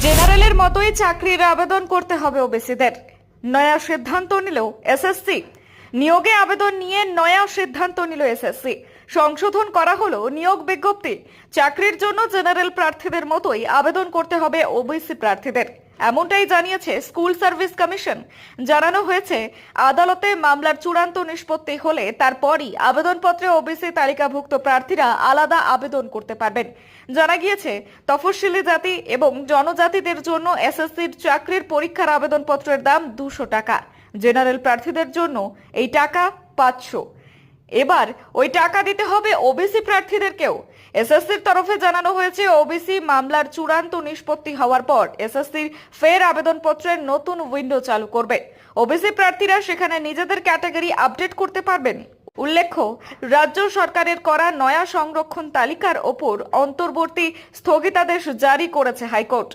জেনারেলের মতোই চাকরির আবেদন করতে হবে ওবিসিদের। নয়া সিদ্ধান্ত নিল এসএসসি। নিয়োগে আবেদন নিয়ে নয়া সিদ্ধান্ত নিল এসএসসি। সংশোধন করা হলো নিয়োগ বিজ্ঞপ্তি। চাকরির জন্য জেনারেল প্রার্থীদের মতোই আবেদন করতে হবে ওবিসি প্রার্থীদের। এমনটাই জানিয়েছে স্কুল সার্ভিস কমিশন। জানানো হয়েছে, আদালতে মামলার চূড়ান্ত নিষ্পত্তি হলে তারপরই আবেদনপত্রে ওবিসি তালিকাভুক্ত প্রার্থীরা আলাদা আবেদন করতে পারবেন। জানা গিয়েছে, তফসিলি জাতি এবং জনজাতিদের জন্য এসএসসির চাকরির পরীক্ষার আবেদনপত্রের দাম দুশো টাকা। জেনারেল প্রার্থীদের জন্য এই টাকা পাঁচশো। এবার ওই টাকা দিতে হবে ওবিসি প্রার্থীদেরকেও। এসএসসির তরফে জানানো হয়েছে ওবিসি মামলার চূড়ান্ত নিষ্পত্তি হওয়ার পর এসএসসির ফের আবেদনপত্রের নতুন উইন্ডো চালু করবে। ওবিসি প্রার্থীরা সেখানে নিজেদের ক্যাটাগরি আপডেট করতে পারবেন। উল্লেখ্য, রাজ্য সরকারের করা নয়া সংরক্ষণ তালিকার ওপর অন্তর্বর্তী স্থগিতাদেশ জারি করেছে হাইকোর্ট।